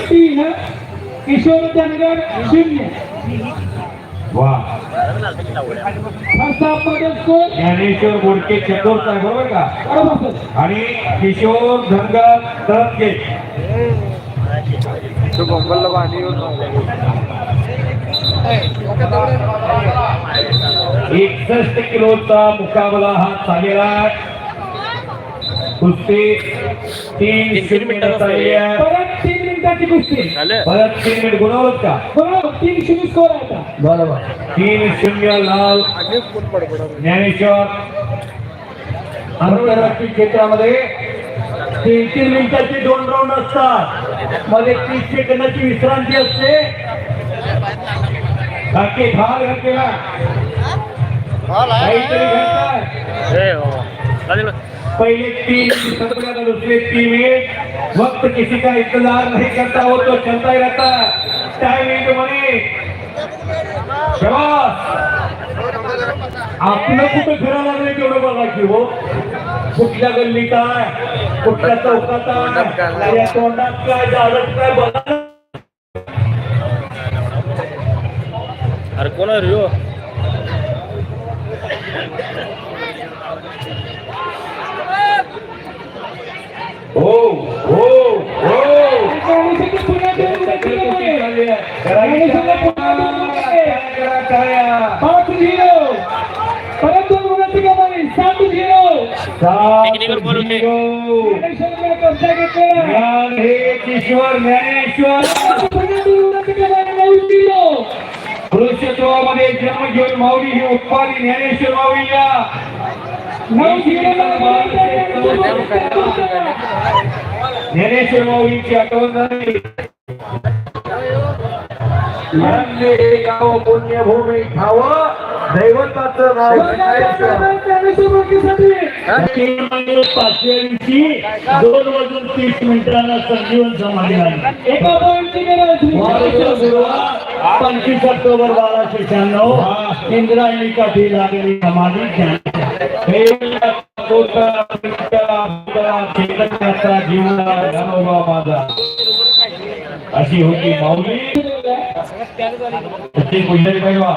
तीन किशोर धनगर शून्य ज्ञानेश्वर बोडके चतुर्थ आहे बरोबर का? आणि किशोर धनगर तरतगे एकसष्ट किलोचा मुकाबला हा चालेला. कुस्ती तीन शून्य चालली आहे परत तीन मिनिटाची कुस्ती. परत तीन मिनिट गुणवत का? बरोबर तीन शून्य स्कोर आहे आता. बरोबर. तीन शून्य लाल. ज्ञानेश्वर. आंतरराष्ट्रीय क्षेत्रामध्ये तीन तीन मिनिटाचे दोन राऊंड असतात. मध्ये तीस सेकंदाची विश्रांती असते. बाकी ढाल घातलेला काहीतरी घडतंय. पहले तीन संपल्या तो दूसरे तीन मिनट वक्त किसी का इंतज़ार नहीं करता वो तो चलता ही रहता है। टाइमिंग मनी शाबास आपलं कुठं फिरायला लागलं तेवढं बघा की हो। कुठल्या गल्लीत आहे कुठल्या चौकात आहे तोंडात काय दारात काय बघा दोन मिनिटं आहे. पाच झिरो परत गुणाची कमाई सात झिरो हे ज्ञानेश्वर. पुन्हा दोन गुणाची कमाई नऊ झिरो पुरुषत्वामध्ये जन्म घेऊन माऊली ही उत्पादी ज्ञानेश्वर झिरो ज्ञानेश्वर माऊलीची आठवण झाली. गाव पुण्यभूमी ठावं. दैवताचं नाव दोन वाजून तीस मिनिटांना संजीवन समाधी झाली एका पॉईंटची पंचवीस ऑक्टोबर बाराशे शहाण्णव. इंद्रायणी काठी लागलेली समाधी. हे जीवना माझा अशी होती माऊली. ते पुजारी पैवा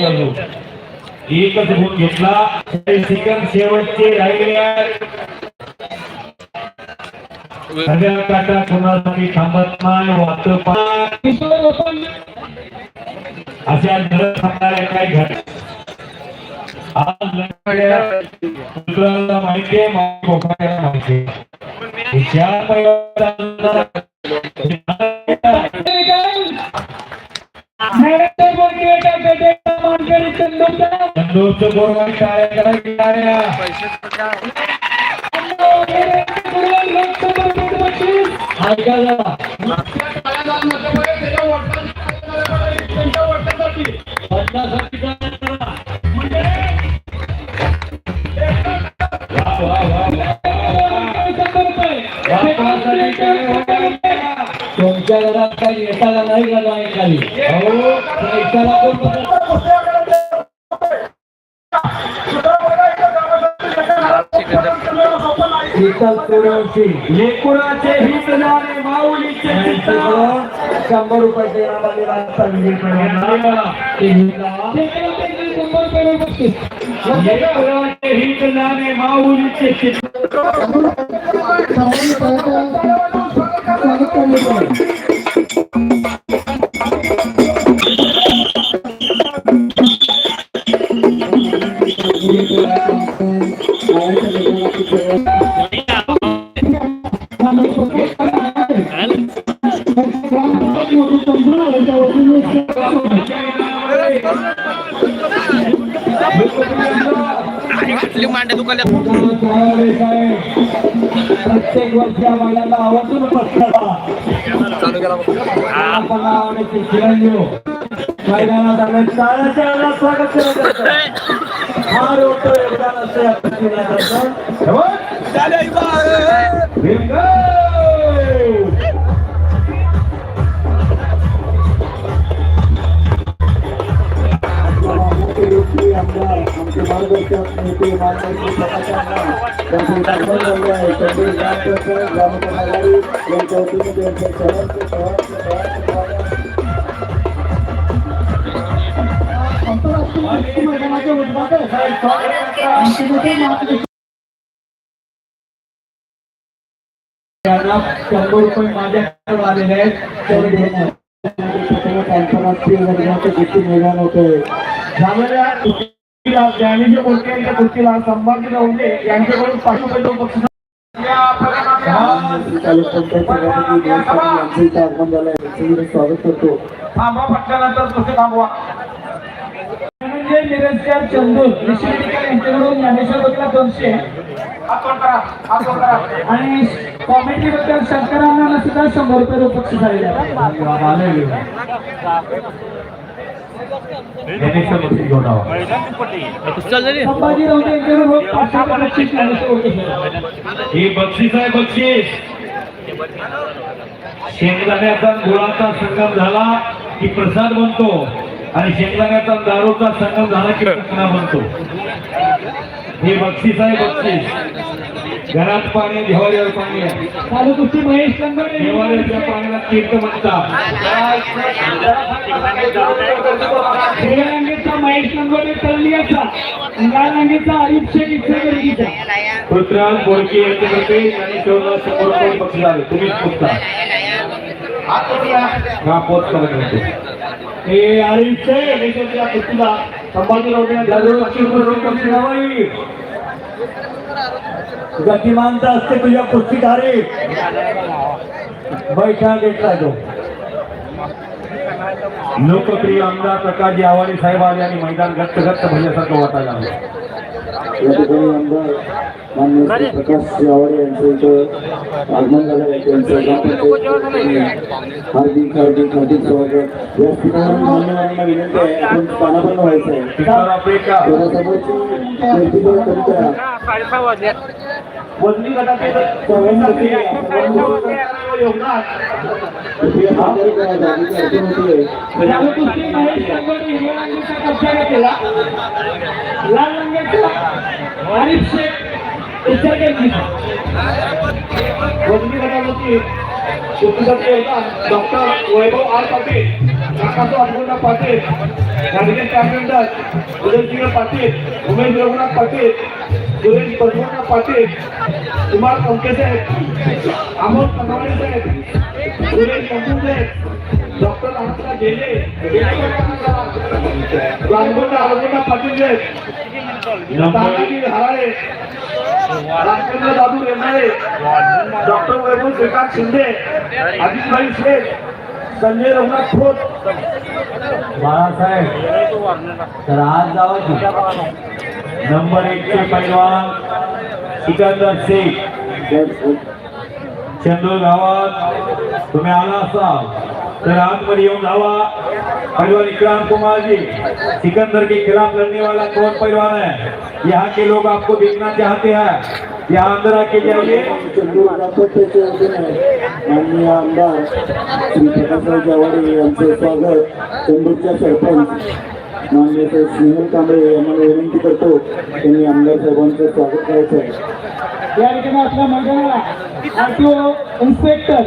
एकच गुण घेतला. सेकंद शेवटचे राहिले सगळ्या काटा कोणासाठी थांबत नाही वाचत अशा घडत थांबणाऱ्या काय घड आज लढणाऱ्या पुत्राला माहिती आहे माहिती चंदूरचा चंदूरचं गोरवाई टाळ्या करा. ऐका जरा. पन्नासाठी करा तुमच्या घरात काही येताना नाही झाला आहे खाली? पैशाला कोण लेकुराचे हित झाले माऊलीचे शंभर रुपये देण्यात आलेला असता विजय करण्यात ते हितला. लेकुराचे हित झाले माऊलीचे चित्त प्रत्येक वर्षी या महिलांना आवर्जून आवडीचे चिरंजीव सगळ्यात टाळ्याच्या आवाजात स्वागत केलं. फार मोठं योगदान असतं! आमचे मार्गदर्शक नेते मार्गदर्शक आहे ग्रामपंचायत ग्रामपंचायत यांच्या वतीने सर्वांचे आंतरराष्ट्रीय मैदानाचे उद्घाटन त्यांना शंभर रुपये माझ्याकडे आलेले आहेत आंतरराष्ट्रीय मैदान होते झालेल्या ज्ञानेश्वर बोलके यांच्या संभाजी यांच्याकडून स्वागत करतो थांबा पटल्यानंतर कुस्ती थांबवा म्हणजे निरंजन चंदूर यांच्याकडून ज्ञानेश्वर दोनशे आणि कॉमेडी बद्दल शंकरांना सुद्धा शंभर रुपये रोख बक्षीस ही बक्षीस आहे बक्षीस. शेंगदाण्याचा गुळाचा संगम झाला की प्रसाद बनतो आणि शेंगदाण्याचा दारूचा संगम झाला की बनतो. हे बक्षीस आहे बक्षीस. घरात पाणी देवाऱ्यावर पाणी आहे. चालू कुस्ती महेश लंगोटे देवाऱ्याच्या पाण्याला तीर्थ म्हणतात महेश लंगोटे तळणीचा लाल रंगीचा आरिफ शेख इच्छा पृथ्वीराज बोडके यांच्याकडे ज्ञानेश्वरला शंभर रुपये बक्षीस आले तुम्हीच पुसता हा पोच करत हे आयुष्य ज्ञानेश्वरच्या कुस्तीला संभाजीराव गतिमानता असते तुझ्या कुस्तीधारे बैठा घेतला तो. लोकप्रिय आमदार प्रकाशजी आव्हाडे साहेब आले आणि मैदान गच्च गच्च भरल्यासारखं वाटायला लागलं. या ठिकाणी आमदार मान्य श्री प्रकाश आवाडे यांचं इथं आगमन झालं आहे त्यांचं ग्रामपंचायत हार्दिक हार्दिक हार्दिक स्वागत. या ठिकाणी मान्यवरांना विनंती आहे आपण स्थानापन्न व्हायचं आहे तिथं आफ्रिका जरा समोरची गर्दीवर कमी करा साडेसहा वाजले वजनी गटाचे लाल रंगाचा Arif Shaikh गटावरती doctor Vaibhav R Patil Kakaso Annapurna Patil Gadge compounder Udaysinh Patil Umesh Raghunath Patil Suresh Padmanath Patil Kumar Panke साहेब अमोल कनवाडे साहेब सुरेश कंपूर डॉक्टर गेले. पाटील हराळे. रामचंद्र दादू डॉक्टर वैभव श्रीकांत शिंदे. अजितभाई शेख संजय रघुनाथ खोत. बाळासाहेब तर आज जावा नंबर एक चे पैलवान सिकंदर शेख चंदूर गावात तुम्ही आला असाल तर आतमध्ये येऊन जावा पहलवान इकराम कुमार जी सिकंदर के खिलाफ लड़ने वाला कौन पहलवान है यहाँ के लोग आपको देखना चाहते हैं. यहाँ अंदर आके जाइए. माननीय आमदार श्री प्रकाशराव जावाडे यांचे स्वागत. चंदूरच्या सरपंच माननीय साहेब स्नेहल कांबळे यांना विनंती करतो. त्यांनी आमदार साहेबांचं स्वागत करायचं आहे. या ठिकाणी आपल्या मैदानाला आरटीओ इन्स्पेक्टर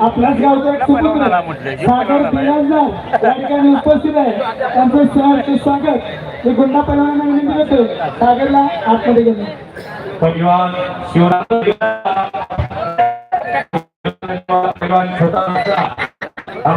आपल्याच गावचा एक सुपुत्र सागर बिराजदार या ठिकाणी उपस्थित आहे. त्यांचं सहर्ष स्वागत मी गुंडा पैलवानांना विनंती करतो. सागरला आतमध्ये या. पहलवान शिवराज छोटा बच्चा हम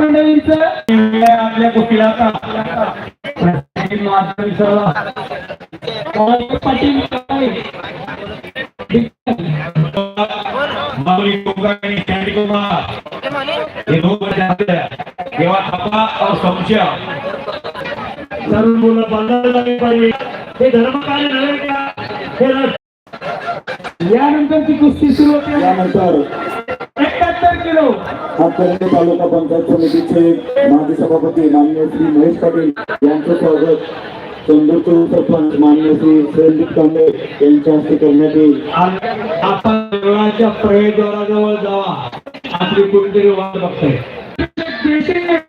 मंडळींचं. आपल्या कुटिलाचा माधवी आपा और संशय. मुलं बांधायला पाहिजे हे धर्मकार्य नव्हे का? हे यानंतरची कुस्ती सुरू होते. यानंतर एकाहत्तर किलो हातकर्णी तालुका पंचायत समितीचे माजी सभापती मान्य श्री महेश पाटील यांचं स्वागत चंदूरचे सरपंच मान्य श्री संदीप कांबळे यांच्या हस्ते करण्यात येईल आणि आपण देवळाच्या प्रवेशद्वाराजवळ जावा आपली कुठेतरी वाट बघते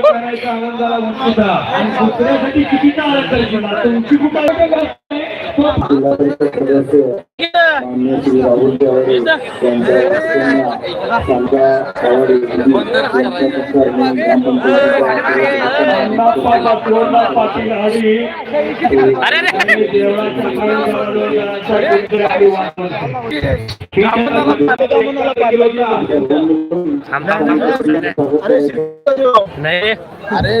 करायचा आनंदाला म्हणता आणि दुसऱ्यासाठी आनंद तुमची नाही अरे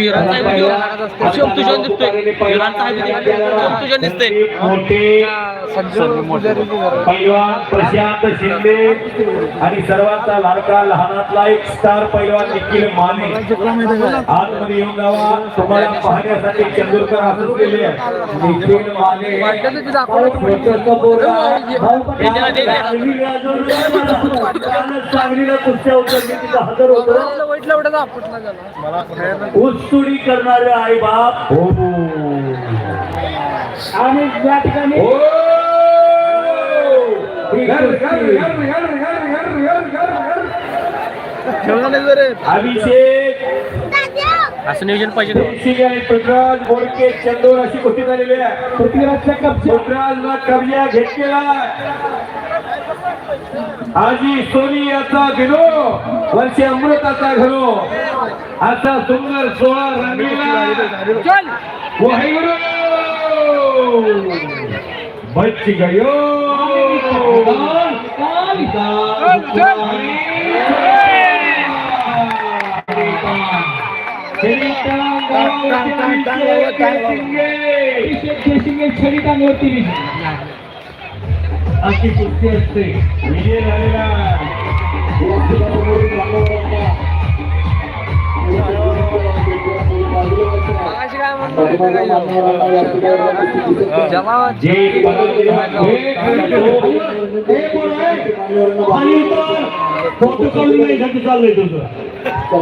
देवळाच्या प्रवेशद्वाराजवळ जाण्यासाठी आपली वाट बघते. ठीक आहे. नाही कसं खाली विनंती शब्द कळतोय का हो तुम्हाला? ए, ए, बोला. विनंती शब्द कळतोय का? पंच्याहत्तर यानंतर एक खाली बसा की. हॅलो हॅलो एक मिनिट थांबा जरा. हॅलो तुझ्या मैदानात वेळ उद्या का तुझ्या तुझ्या दिसतोय दिसतंय मोठे पैलवान प्रशांत शिंदे आणि सर्वांचा लाडका लहानातला एक स्टार पैलवान निखिल माने आतमध्ये येऊन जावा तुम्हाला पाहण्यासाठी चंदूरकर असलेले निखिल माने छोटंसं पोरगं. सांगलीला कुस्त्या उतरली तिथं हजर होतो ऊसतोडी करणारे आई बाप. हो. आणि या ठिकाणी अभिषेक. असं नियोजन पाहिजे पृथ्वीराज बोडके चंदोर अशी गोष्टी झालेली आहे पृथ्वीराजच्या कपच्या पृथ्वीराजला कब्जा घेतलेला आजी सोनी याचा घरो वर्षे अमृताचा घरो. असा सुंदर सोळा रंगीला. वाहेगुरु. बच गयो. अशी कुस्ती असते. विजय झालेला. फोटो काढून नाही साठी चाललंय तुझं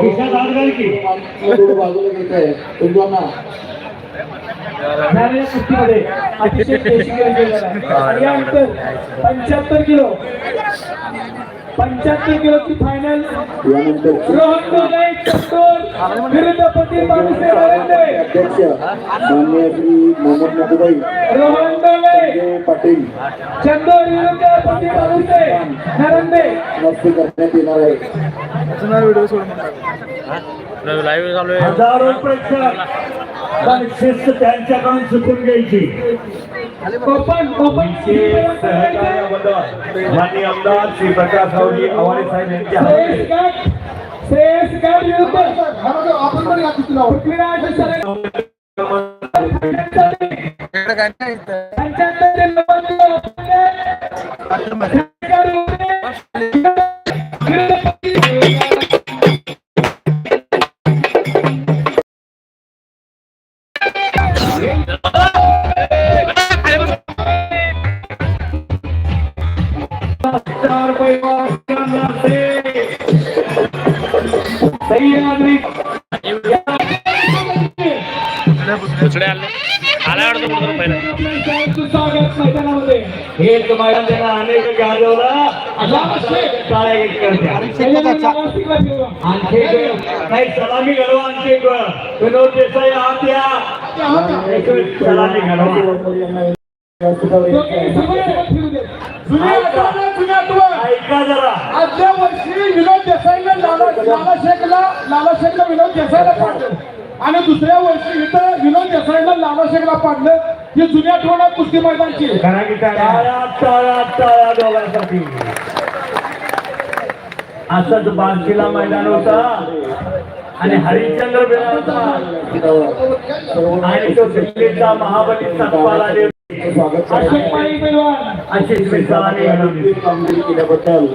खिशात घाल की बाजूला घेत आहे. झालेल्या कुस्तीमध्ये अतिशय आणि पंच्याहत्तर किलो. पंच्याहत्तर किलोची फायनल यानंतर रोहन डोले चंदूर विरुद्ध पती बाबूसाहेब अरंडे अध्यक्ष मान्य श्री मोहम्मद नदुबाई रोहन डोले संजय पाटील चंदूर विरुद्ध पती बाबूसाहेब नरंदे नसते करण्यात येणार आहे. लाईव्ह चालू आहे. हजारो प्रेक्षक पण शिस्त त्यांच्याकडून चुकून घ्यायची. कोपन कोपन विशेष सहकार्याबद्दल माननीय आमदार श्री प्रकाश रावजी आवाडे साहेब यांच्या हस्ते कुठं पहिला स्वागत मैदानामध्ये एक मैदान त्यांना अनेक गाजवला. टाळ्या एक आणखी नाही सलामी घडवा आणखी एक विनोद देसाई आत या एक सलामी घडवा ऐका जरा. आदल्या वर्षी विनोद देसाईला लाला लाला शेखला लाला शेखला विनोद देसाईला पाडलं. आणि दुसऱ्या वर्षी इथं विनोद देसाईला लाला शेखला पाडलं. ही जुन्या आठवण कुस्ती मैदानची. करा की टाळ्या टाळ्या टाळ्या दोघांसाठी. असंच बारशीला मैदान होता. आणि हरिश्चंद्र होता आणि तो दिल्लीचा महाबली केल्याबद्दल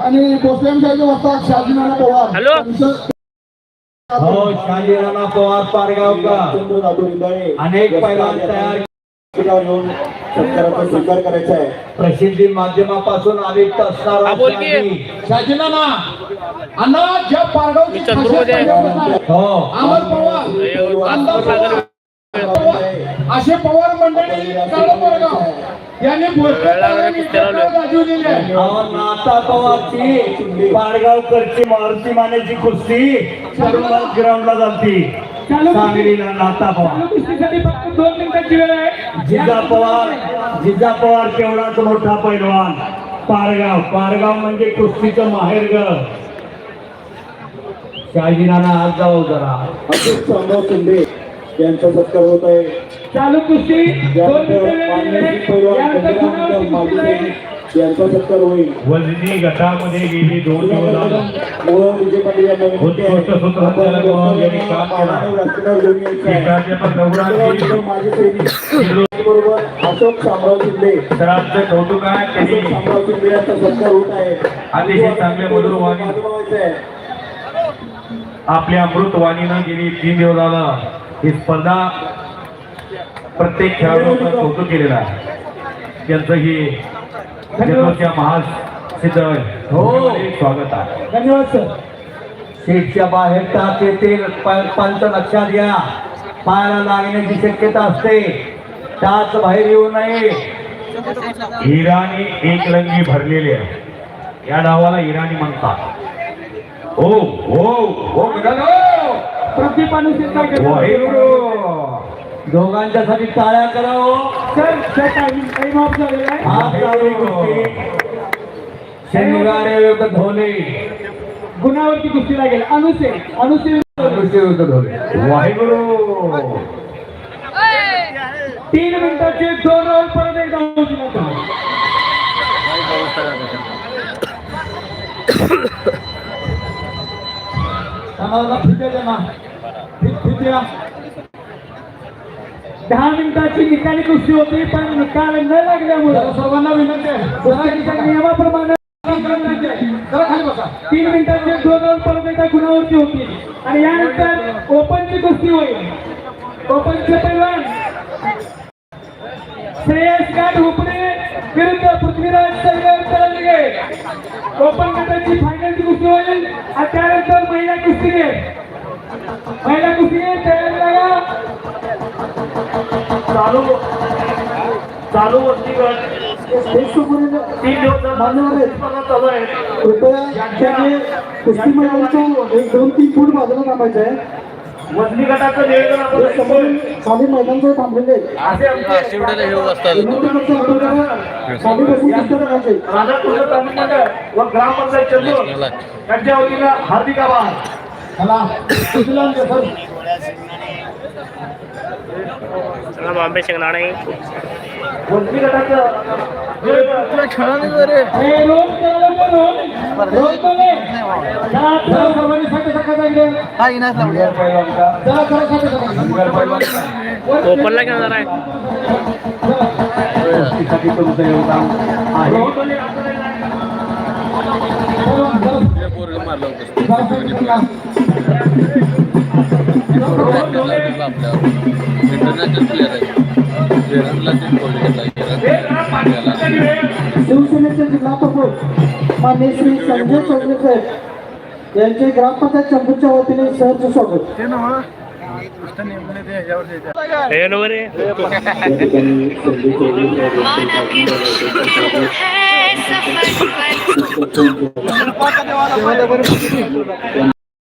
आणि भोसले साहेब वस्ताद शहाजीनाना पवार हॅलो. हो शाजीराणा पवार पारगावकर अनेक पैलवान तयार येऊन सत्काराचा स्वीकार करायचा आहे प्रसिद्धी माध्यमापासून हा, असणारा बोल की. शाजी. शहाजीनाना अण्णा ज्या पारगावची. हो. अमर पवार. असे पवार मंडळी यांनी नाता पवारची पाडगावकरची मारुती मानेची कुस्ती ग्राउंडला जाती. सांगलीला नाता पवार. कुस्तीसाठी फक्त दोन मिनिटाची वेळ आहे. जिजा पवार जिजा पवार तेवढाच मोठा पैलवान. पारगाव पारगाव म्हणजे कुस्तीचं माहेर ग शहाजीनाना आज जाऊ जरा. अशोक शामराव शिंदे यांचा सत्कार होत आहे. चालू कुस्ती. यांचा सत्कार होईल. वजनी गटामध्ये गेली दोन विजय पाटील यांना बरोबर अशोक शामराव शिंदे. सरांचं कौतुक आहे. शामराव शिंदे यांचा सत्कार होत आहे. अतिशय चांगले मधुर आपल्या अमृतवाणीनं गेली तीन दिवस झालं ही स्पर्धा प्रत्येक खेळाडूचं कौतुक केलेलं आहे. त्यांचं ही जन्मच्या महासिद्ध हो. स्वागत आहे. धन्यवाद सर. सीटच्या बाहेर प- पंच लक्षात घ्या. पायाला लागण्याची शक्यता असते. टाच बाहेर येऊ नये. इराणी एक लंगी भरलेली आहे. या डावाला इराणी म्हणतात. हो हो हो मित्रांनो. प्रदीप आणि सिद्धा वाहेगुरु. दोघांच्या साठी टाळ्या करा हो. Sir sir time time off झालेला आहे हात लावली कुस्ती शनिवारे विरुद्ध धोले गुणावरती कुस्ती लागेल अनुसे अनुसे अनुष्य विरुद्ध वाहेगुरु तीन मिनिटाचे दोन ओव्हर परत एकदा होऊ ना. फित फित्या दहा मिनिटाची निकाली कुस्ती होती पण निकाल न लागल्यामुळे सर्वांना विनंती आहे. नियमाप्रमाणे. तीन मिनिटाचे दोन एकदा गुणावरती होती. आणि यानंतर ओपनची कुस्ती होईल. ओपनचे पैलवान. श्रेयस गाठ हुपणे विरुद्ध पृथ्वीराज सैगर करंजगे ओपन गटाची फायनलची कुस्ती होईल. आणि त्यानंतर महिला कुस्ती आहे महिला कुस्ती आहे तयार लागा चालू चालू तीन दिवस चालू आहे. कृपया कुस्ती मैदानाच्या एक दोन तीन फूट बाजूला थांबायचं आहे. वजनी गटाचं नियोजन आपण समोर खाली मैदानजवळ थांबलेले. असे आमचे शिवड्याला हे असतात. विनंती करतो आपल्याला खाली बसून कुस्ती करायची राधाकृष्ण तामिळनाडू व ग्रामपंचायत चंदूर. यांच्या वतीनं हार्दिक आभार. आणते, सर चला बॉम्बे शेंगदाणे नाही. ओपनला हे आहे. इंटरनॅशनल प्लेअर आहे इराणला तीन गोल्ड घेतला शिवसेनेचे जिल्हा प्रमुख मान्य श्री संजय चौधरी साहेब यांचे ग्रामपंचायत चंबूरच्या वतीने सहर्ष स्वागत. हे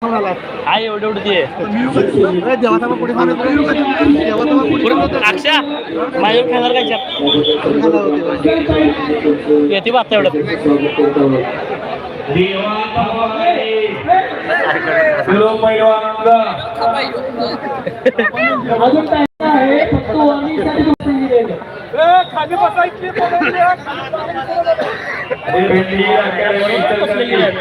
नंबर आहे एवढं एवढं ते अक्षा माझ्या खेळणार काय येते बात एवढं. अजून आहे फक्त वाणीसाठी बसून